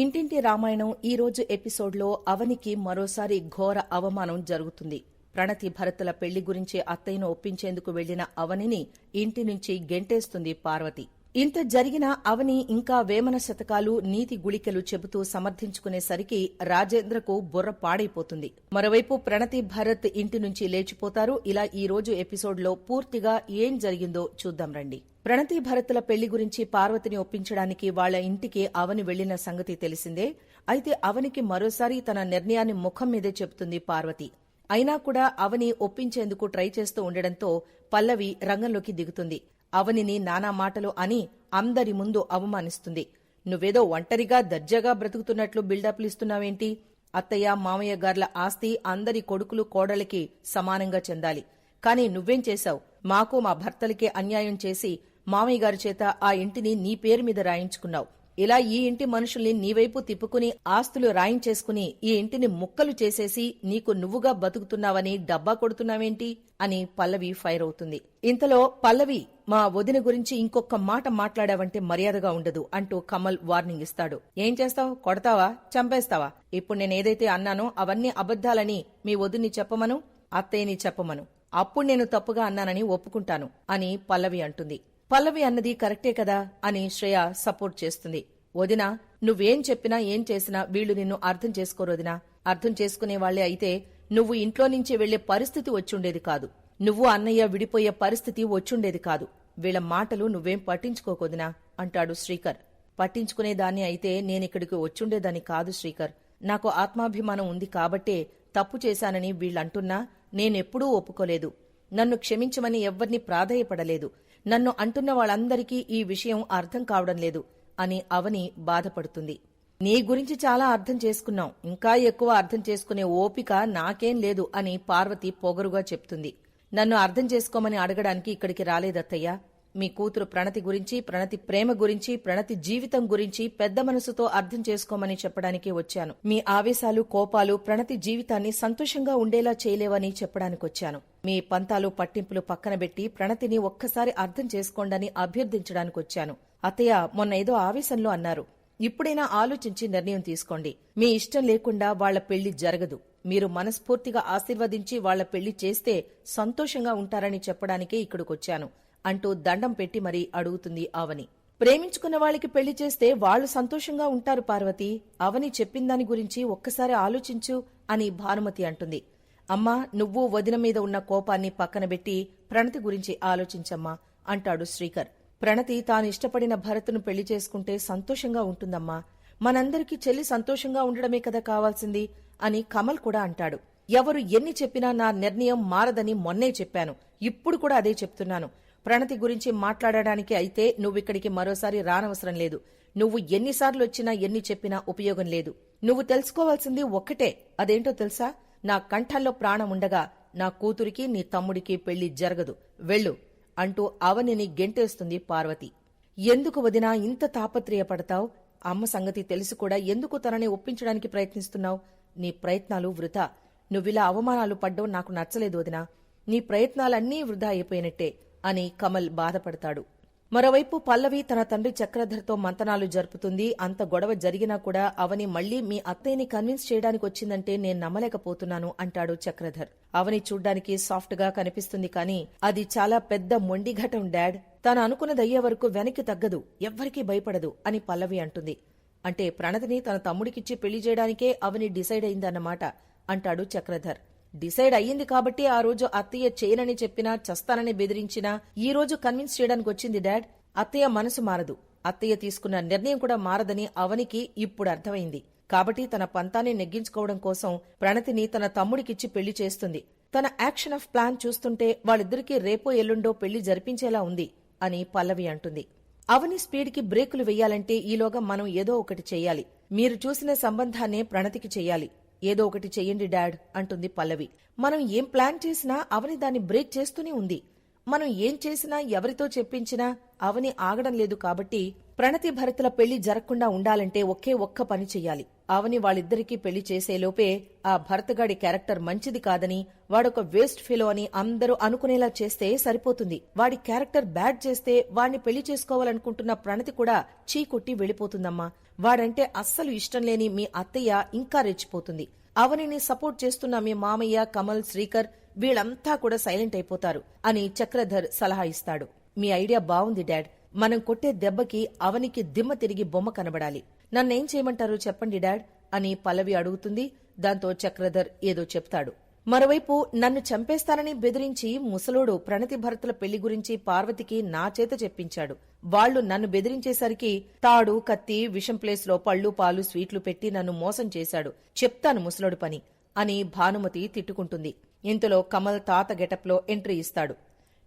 ఇంటింటి రామాయణం ఈ రోజు ఎపిసోడ్లో అవనికి మరోసారి ఘోర అవమానం జరుగుతుంది. ప్రణతి భరతుల పెళ్ళి గురించి అత్తయ్యను ఒప్పించేందుకు వెళ్ళిన అవనిని ఇంటి నుంచి గెంటేస్తుంది పార్వతి. ఇంత జరిగిన అవని ఇంకా వేమన శతకాలు నీతి గుళికలు చెబుతూ సమర్థించుకునేసరికి రాజేంద్రకు బుర్ర పాడైపోతుంది. మరోవైపు ప్రణతి భరత్ ఇంటి నుంచి లేచిపోతారు. ఇలా ఈ రోజు ఎపిసోడ్లో పూర్తిగా ఏం జరిగిందో చూద్దాం రండి. ప్రణతి భరత్ల పెళ్ళి గురించి పార్వతిని ఒప్పించడానికి వాళ్ళ ఇంటికి అవని వెళ్ళిన సంగతి తెలిసిందే. అయితే అవనికి మరోసారి తన నిర్ణయాన్ని ముఖం మీదే చెబుతుంది పార్వతి. అయినా కూడా అవని ఒప్పించేందుకు ట్రై చేస్తూ ఉండడంతో పల్లవి రంగంలోకి దిగుతుంది. అవనిని నానా మాటలు అని అందరి ముందు అవమానిస్తుంది. నువ్వేదో ఒంటరిగా దర్జాగా బ్రతుకుతున్నట్లు బిల్డప్లు ఇస్తున్నావేంటి? అత్తయ్య మామయ్య గార్ల ఆస్తి అందరి కొడుకులు కోడలికి సమానంగా చెందాలి. కాని నువ్వేం చేశావు? మాకు మా భర్తలకే అన్యాయం చేసి మామయ్య గారి చేత ఆ ఇంటిని నీ పేరు మీద రాయించుకున్నావు. ఇలా ఈ ఇంటి మనుషుల్ని నీవైపు తిప్పుకుని ఆస్తులు రాయించేసుకుని ఈ ఇంటిని ముక్కలు చేసేసి నీకు నువ్వుగా బతుకుతున్నావని డబ్బా కొడుతున్నావేంటి? అని పల్లవి ఫైర్ అవుతుంది. ఇంతలో పల్లవి మా వదిన గురించి ఇంకొక మాట మాట్లాడావంటే మర్యాదగా ఉండదు అంటూ కమల్ వార్నింగ్ ఇస్తాడు. ఏం చేస్తావు? కొడతావా? చంపేస్తావా? ఇప్పుడు నేనేదైతే అన్నానో అవన్నీ అబద్ధాలని మీ వదిని చెప్పమను అత్తయ్యని చెప్పమను. అప్పుడు నేను తప్పుగా అన్నానని ఒప్పుకుంటాను అని పల్లవి అంటుంది. పల్లవి అన్నది కరెక్టే కదా అని శ్రేయ సపోర్ట్ చేస్తుంది. వదిన నువ్వేం చెప్పినా ఏం చేసినా వీళ్ళు నిన్ను అర్థం చేసుకోరొదినా అర్థం చేసుకునే వాళ్ళే అయితే నువ్వు ఇంట్లో నుంచి వెళ్ళే పరిస్థితి వచ్చుండేది కాదు. నువ్వు అన్నయ్య విడిపోయే పరిస్థితి వచ్చుండేది కాదు. వీళ్ళ మాటలు నువ్వేం పట్టించుకోకొదినా అంటాడు శ్రీకర్. పట్టించుకునేదాన్ని అయితే నేనిక్కడికి వచ్చుండేదాన్ని కాదు శ్రీకర్. నాకు ఆత్మాభిమానం ఉంది కాబట్టే తప్పు చేశానని వీళ్ళంటున్నా నేనెప్పుడూ ఒప్పుకోలేదు. నన్ను క్షమించమని ఎవ్వర్నీ ప్రాధేయపడలేదు. నన్ను అంటున్న వాళ్ళందరికీ ఈ విషయం అర్థం కావడం లేదు అని అవని బాధపడుతుంది. నీ గురించి చాలా అర్థం చేసుకున్నాం. ఇంకా ఎక్కువ అర్థం చేసుకునే ఓపిక నాకేం లేదు అని పార్వతి పొగరుగా చెప్తుంది. నన్ను అర్థం చేసుకోమని అడగడానికి ఇక్కడికి రాలేదత్తయ్యా. మీ కూతురు ప్రణతి గురించి ప్రణతి ప్రేమ గురించి ప్రణతి జీవితం గురించి పెద్ద మనసుతో అర్థం చేసుకోమని చెప్పడానికి వచ్చాను. మీ ఆవేశాలు కోపాలు ప్రణతి జీవితాన్ని సంతోషంగా ఉండేలా చేయలేవని చెప్పడానికి వచ్చాను. మీ పంతాలు పట్టింపులు పక్కన పెట్టి ప్రణతిని ఒక్కసారి అర్థం చేసుకోండని అభ్యర్థించడానికి వచ్చాను. అతయ్య మొన్న ఏదో ఆవేశంలో అన్నారు. ఇప్పుడైనా ఆలోచించి నిర్ణయం తీసుకోండి. మీ ఇష్టం లేకుండా వాళ్ళ పెళ్ళి జరగదు. మీరు మనస్ఫూర్తిగా ఆశీర్వదించి వాళ్ళ పెళ్ళి చేస్తే సంతోషంగా ఉంటారని చెప్పడానికే ఇక్కడికొచ్చాను. అంటూ దండం పెట్టి మరీ అడుగుతుంది అవని. ప్రేమించుకున్న వాళ్ళకి పెళ్ళి చేస్తే వాళ్ళు సంతోషంగా ఉంటారు పార్వతి. అవని చెప్పిందాని గురించి ఒక్కసారి ఆలోచించు అని భానుమతి అంటుంది. అమ్మా నువ్వు వదిన మీద ఉన్న కోపాన్ని పక్కనబెట్టి ప్రణతి గురించి ఆలోచించమ్మా అంటాడు శ్రీకర్. ప్రణతి తాను ఇష్టపడిన భరత్ను పెళ్ళి చేసుకుంటే సంతోషంగా ఉంటుందమ్మా. మనందరికీ చెల్లి సంతోషంగా ఉండడమే కదా కావాల్సింది అని కమల్ కూడా అంటాడు. ఎవరు ఎన్ని చెప్పినా నా నిర్ణయం మారదని మొన్నే చెప్పాను. ఇప్పుడు కూడా అదే చెప్తున్నాను. ప్రణతి గురించి మాట్లాడడానికి అయితే నువ్విక్కడికి మరోసారి రానవసరం లేదు. నువ్వు ఎన్నిసార్లు వచ్చినా ఎన్ని చెప్పినా ఉపయోగం లేదు. నువ్వు తెలుసుకోవాల్సింది ఒక్కటే. అదేంటో తెలుసా? నా కంఠంలో ప్రాణం ఉండగా నా కూతురికి నీ తమ్ముడికి పెళ్ళి జరగదు. వెళ్ళు అంటూ అవనిని గెంటేస్తుంది పార్వతి. ఎందుకు వదినా ఇంత తాపత్రయపడతావు? అమ్మ సంగతి తెలిసి కూడా. ఎందుకు తనని ఒప్పించడానికి ప్రయత్నిస్తున్నావు? నీ ప్రయత్నాలు వృధా. నువ్విలా అవమానాలు పడ్డం నాకు నచ్చలేదు వదినా. నీ ప్రయత్నాలన్నీ వృధా అయిపోయినట్టే. అని కమల్ బాధపడతాడు. మరోవైపు పల్లవి తన తండ్రి చక్రధర్తో మంతనాలు జరుపుతుంది. అంత గొడవ జరిగినా కూడా అవని మళ్ళీ మీ అత్తయ్యని కన్విన్స్ చేయడానికి వచ్చిందంటే నేను నమ్మలేకపోతున్నాను అంటాడు చక్రధర్. అవని చూడ్డానికి సాఫ్ట్గా కనిపిస్తుంది కానీ అది చాలా పెద్ద మొండిఘటం డాడ్. తాను అనుకున్నదయ్యే వరకు వెనక్కి తగ్గదు ఎవ్వరికీ భయపడదు అని పల్లవి అంటుంది. అంటే ప్రణతిని తన తమ్ముడికిచ్చి పెళ్ళి చేయడానికే అవని డిసైడ్ అయిందన్నమాట అంటాడు చక్రధర్. డిసైడ్ అయ్యింది కాబట్టి ఆ రోజు అత్తయ్య చేయనని చెప్పినా చస్తానని బెదిరించినా ఈ రోజు కన్విన్స్ చేయడానికి వచ్చింది డాడ్. అత్తయ్య మనసు మారదు. అత్తయ్య తీసుకున్న నిర్ణయం కూడా మారదని అవనికి ఇప్పుడు అర్థమైంది. కాబట్టి తన పంతాన్ని నెగ్గించుకోవడం కోసం ప్రణతిని తన తమ్ముడికిచ్చి పెళ్ళి చేస్తుంది. తన యాక్షన్ ఆఫ్ ప్లాన్ చూస్తుంటే వాళ్ళిద్దరికీ రేపో ఎల్లుండో పెళ్ళి జరిపించేలా ఉంది అని పల్లవి అంటుంది. అవని స్పీడ్కి బ్రేకులు వెయ్యాలంటే ఈలోగా మనం ఏదో ఒకటి చెయ్యాలి మీరు చూసిన సంబంధాన్నే ప్రణతికి చెయ్యాలి ఏదో ఒకటి చెయ్యండి డాడ్ అంటుంది పల్లవి. మనం ఏం ప్లాన్ చేసినా అవని దాన్ని బ్రేక్ చేస్తూనే ఉంది. మనం ఏం చేసినా ఎవరితో చెప్పించినా అవని ఆగడం లేదు కాబట్టి ప్రణతి భరతుల పెళ్ళి జరగకుండా ఉండాలంటే ఒకే ఒక్క పని చెయ్యాలి. అవని వాళ్ళిద్దరికీ పెళ్ళి చేసేలోపే ఆ భరతగాడి క్యారెక్టర్ మంచిది కాదని వాడొక వేస్ట్ ఫెలో అని అందరూ అనుకునేలా చేస్తే సరిపోతుంది. వాడి క్యారెక్టర్ బ్యాడ్ చేస్తే వాడిని పెళ్ళి చేసుకోవాలనుకుంటున్న ప్రణతి కూడా చీకొట్టి వెళ్ళిపోతుందమ్మా. వాడంటే అస్సలు ఇష్టం లేని మీ అత్తయ్య ఇంకా రెచ్చిపోతుంది. అవనిని సపోర్ట్ చేస్తున్న మీ మామయ్య కమల్ శ్రీకర్ వీళ్ళంతా కూడా సైలెంట్ అయిపోతారు అని చక్రధర్ సలహా ఇస్తాడు. మీ ఐడియా బాగుంది డాడ్. మనం కొట్టే దెబ్బకి అవనికి దిమ్మ తిరిగి బొమ్మ కనబడాలి. నన్నేం చేయమంటారు చెప్పండి డాడ్? అని పల్లవి అడుగుతుంది. దాంతో చక్రధర్ ఏదో చెప్తాడు. మరోవైపు నన్ను చంపేస్తానని బెదిరించి ముసలోడు ప్రణతి భరతుల పెళ్ళి గురించి పార్వతికి నా చేత చెప్పించాడు. వాళ్ళు నన్ను బెదిరించేసరికి తాడు కత్తి విషం ప్లేస్లో పళ్ళు పాలు స్వీట్లు పెట్టి నన్ను మోసం చేశాడు. చెప్తాను ముసలోడు పని అని భానుమతి తిట్టుకుంటుంది. ఇంతలో కమల్ తాత గెటప్లో ఎంట్రీ ఇస్తాడు.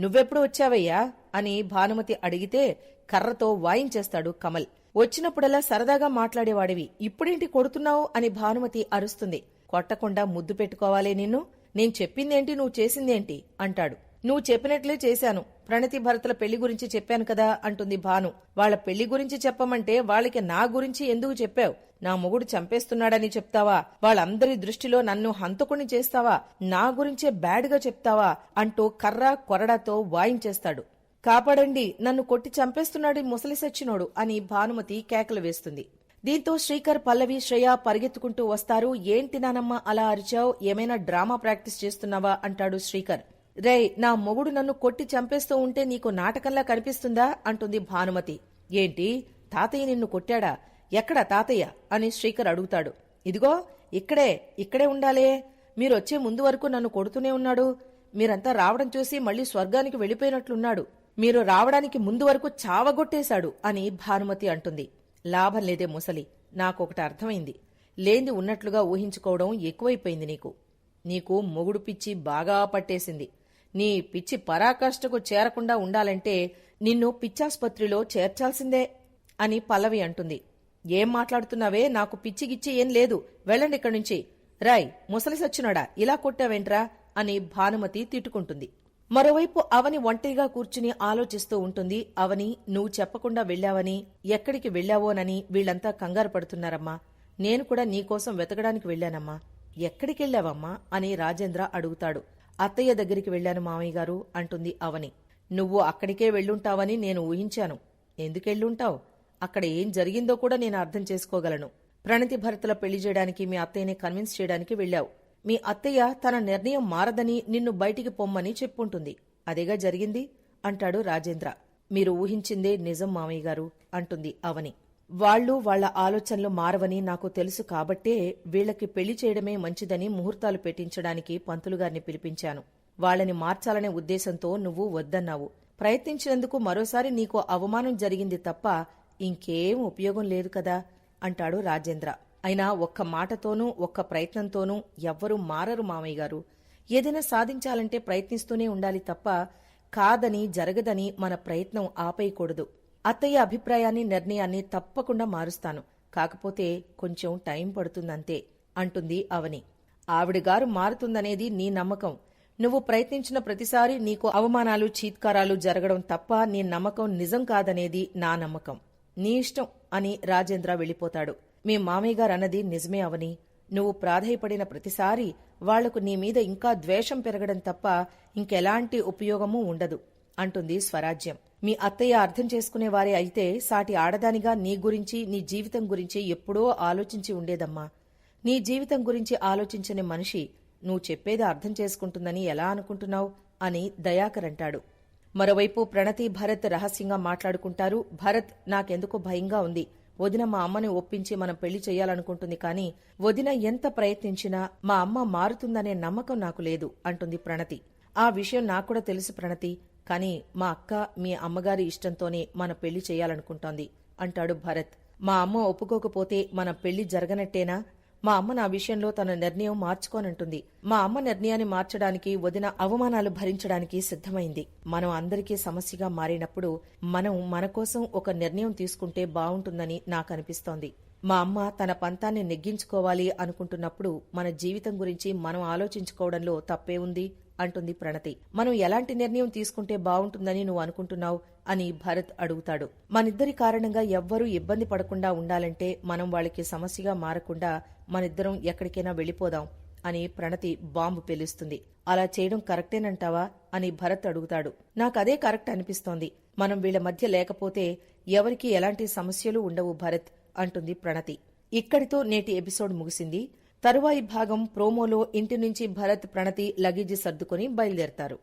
నువ్వెప్పుడు వచ్చావయ్యా? అని భానుమతి అడిగితే కర్రతో వాయించేస్తాడు కమల్. వచ్చినప్పుడల్లా సరదాగా మాట్లాడేవాడివి. ఇప్పుడేంటి కొడుతున్నావు? అని భానుమతి అరుస్తుంది. కొట్టకుండా ముద్దు పెట్టుకోవాలే నిన్ను. నేను చెప్పిందేంటి? నువ్వు చేసిందేంటి? అంటాడు. నువ్వు చెప్పినట్లే చేశాను. ప్రణతి భరతల పెళ్ళి గురించి చెప్పాను కదా అంటుంది భాను. వాళ్ళ పెళ్ళి గురించి చెప్పమంటే వాళ్ళకి నా గురించి ఎందుకు చెప్పావు? నా మొగుడు చంపేస్తున్నాడని చెప్తావా? వాళ్ళందరి దృష్టిలో నన్ను హంతకుని చేస్తావా? నా గురించే బ్యాడ్గా చెప్తావా? అంటూ కర్ర కొరడాతో వాయించేస్తాడు కాపాడండి నన్ను కొట్టి చంపేస్తున్నాడు ముసలి సచ్చినోడు అని భానుమతి కేకలు వేస్తుంది. దీంతో శ్రీకర్ పల్లవి శ్రేయ పరిగెత్తుకుంటూ వస్తారు. ఏంటి నానమ్మ అలా అరిచావు? ఏమైనా డ్రామా ప్రాక్టీస్ చేస్తున్నావా? అంటాడు శ్రీకర్. రేయ్ నా మొగుడు నన్ను కొట్టి చంపేస్తూ ఉంటే నీకు నాటకంలా కనిపిస్తుందా? అంటుంది భానుమతి. ఏంటి? తాతయ్య నిన్ను కొట్టాడా? ఎక్కడ తాతయ్య? అని శ్రీకర్ అడుగుతాడు. ఇదిగో ఇక్కడే ఇక్కడే ఉండాలే. మీరొచ్చే ముందు వరకు నన్ను కొడుతూనే ఉన్నాడు. మీరంతా రావడం చూసి మళ్ళీ స్వర్గానికి వెళ్ళిపోయినట్లున్నాడు. మీరు రావడానికి ముందు వరకు చావగొట్టేశాడు అని భానుమతి అంటుంది. లాభం లేదే ముసలి. నాకొకటి అర్థమైంది. లేంది ఉన్నట్లుగా ఊహించుకోవడం ఎక్కువైపోయింది నీకు. నీకు మొగుడు పిచ్చి బాగా పట్టేసింది. నీ పిచ్చి పరాకాష్ఠకు చేరకుండా ఉండాలంటే నిన్ను పిచ్చాసుపత్రిలో చేర్చాల్సిందే అని పల్లవి అంటుంది. ఏం మాట్లాడుతున్నావే? నాకు పిచ్చిగిచ్చి ఏం లేదు. వెళ్ళండి ఇక్కడి నుంచి. రాయ్ ముసలిసచ్చినాడా ఇలా కొట్టావేంట్రా? అని భానుమతి తిట్టుకుంటుంది. మరోవైపు అవని ఒంటరిగా కూర్చుని ఆలోచిస్తూ ఉంటుంది. అవని నువ్వు చెప్పకుండా వెళ్ళావని ఎక్కడికి వెళ్ళావోనని వీళ్ళంతా కంగారు పడుతున్నారమ్మా. నేను కూడా నీకోసం వెతకడానికి వెళ్ళానమ్మా. ఎక్కడికెళ్ళావమ్మా అని రాజేంద్ర అడుగుతాడు. అత్తయ్య దగ్గరికి వెళ్ళాను మామయ్య గారు అంటుంది అవని. నువ్వు అక్కడికే వెళ్ళుంటావని నేను ఊహించాను. ఎందుకెళ్ళుంటావు అక్కడ ఏం జరిగిందో కూడా నేను అర్థం చేసుకోగలను. ప్రణతి భరతల పెళ్ళి చేయడానికి మీ అత్తయ్యని కన్విన్స్ చేయడానికి వెళ్ళావు. మీ అత్తయ్య తన నిర్ణయం మారదని నిన్ను బయటికి పొమ్మని చెప్పుంటుంది. అదేగా జరిగింది? అంటాడు రాజేంద్ర. మీరు ఊహించిందే నిజం మామయ్య గారు అంటుంది అవని. వాళ్ళు వాళ్ళ ఆలోచనలు మారవని నాకు తెలుసు కాబట్టే వీళ్ళకి పెళ్ళి చేయడమే మంచిదని ముహూర్తాలు పెట్టించడానికి పంతులుగారిని పిలిపించాను. వాళ్ళని మార్చాలనే ఉద్దేశంతో నువ్వు వద్దన్నావు. ప్రయత్నించినందుకు మరోసారి నీకు అవమానం జరిగింది తప్ప ఇంకేం ఉపయోగం లేదు కదా అంటాడు రాజేంద్ర. అయినా ఒక్క మాటతోనూ ఒక్క ప్రయత్నంతోనూ ఎవ్వరూ మారరు మామయ్య గారు. ఏదైనా సాధించాలంటే ప్రయత్నిస్తూనే ఉండాలి తప్ప కాదని జరగదని మన ప్రయత్నం ఆపేయకూడదు. అత్తయ్య అభిప్రాయాన్ని నిర్ణయాన్ని తప్పకుండా మారుస్తాను. కాకపోతే కొంచెం టైం పడుతుందంతే అంటుంది అవని. ఆవిడగారు మారుతుందనేది నీ నమ్మకం. నువ్వు ప్రయత్నించిన ప్రతిసారి నీకు అవమానాలు చీత్కారాలు జరగడం తప్ప నీ నమ్మకం నిజం కాదనేది నా నమ్మకం. నీ ఇష్టం అని రాజేంద్ర వెళ్ళిపోతాడు. మీ మామయ్య అన్నది నిజమే అవని. నువ్వు ప్రాధేయపడిన ప్రతిసారి వాళ్ళకు నీ మీద ఇంకా ద్వేషం పెరగడం తప్ప ఇంకెలాంటి ఉపయోగమూ ఉండదు అంటుంది స్వరాజ్యం. మీ అత్తయ్య అర్థం చేసుకునేవారే అయితే సాటి ఆడదానిగా నీ గురించి నీ జీవితం గురించి ఎప్పుడో ఆలోచించి ఉండేదమ్మా. నీ జీవితం గురించి ఆలోచించని మనిషి నువ్వు చెప్పేది అర్థం చేసుకుంటుందని ఎలా అనుకుంటున్నావు అని దయాకర్ అంటాడు. మరోవైపు ప్రణతి భరత్ రహస్యంగా మాట్లాడుకుంటారు. భరత్ నాకెందుకో భయంగా ఉంది. వదిన మా అమ్మని ఒప్పించి మనం పెళ్ళి చేయాలనుకుంటుంది కానీ వదిన ఎంత ప్రయత్నించినా మా అమ్మ మారుతుందనే నమ్మకం నాకు లేదు అంటుంది ప్రణతి. ఆ విషయం నాకు కూడా తెలుసు ప్రణతి కానీ మా అక్క మీ అమ్మగారి ఇష్టంతోనే మన పెళ్ళి చేయాలనుకుంటోంది అంటాడు భరత్. మా అమ్మ ఒప్పుకోకపోతే మన పెళ్ళి జరగనట్టేనా? మా అమ్మ నా విషయంలో తన నిర్ణయం మార్చుకోనంటుంది. మా అమ్మ నిర్ణయాన్ని మార్చడానికి వదిన అవమానాలు భరించడానికి సిద్ధమైంది. మనం అందరికీ సమస్యగా మారినప్పుడు మనం మన కోసం ఒక నిర్ణయం తీసుకుంటే బావుంటుందని నాకు అనిపిస్తోంది మా అమ్మ తన పంతాన్ని నెగ్గించుకోవాలి అనుకుంటున్నప్పుడు మన జీవితం గురించి మనం ఆలోచించుకోవడంలో తప్పే ఉంది అంటుంది ప్రణతి. మనం ఎలాంటి నిర్ణయం తీసుకుంటే బావుంటుందని నువ్వు అనుకుంటున్నావు అని భరత్ అడుగుతాడు. మనిద్దరి కారణంగా ఎవ్వరూ ఇబ్బంది పడకుండా ఉండాలంటే మనం వాళ్ళకి సమస్యగా మారకుండా మనిద్దరం ఎక్కడికైనా వెళ్ళిపోదాం అని ప్రణతి బాంబు పేలుస్తుంది. అలా చేయడం కరెక్టేనంటావా అని భరత్ అడుగుతాడు. నాకదే కరెక్ట్ అనిపిస్తోంది. మనం వీళ్ళ మధ్య లేకపోతే ఎవరికి ఎలాంటి సమస్యలు ఉండవు భరత్ అంటుంది ప్రణతి. ఇక్కడితో నేటి ఎపిసోడ్ ముగిసింది. తరువాయి భాగం ప్రోమోలో ఇంటి నుంచి భరత్ ప్రణతి లగేజీ సర్దుకొని బయలుదేరతారు.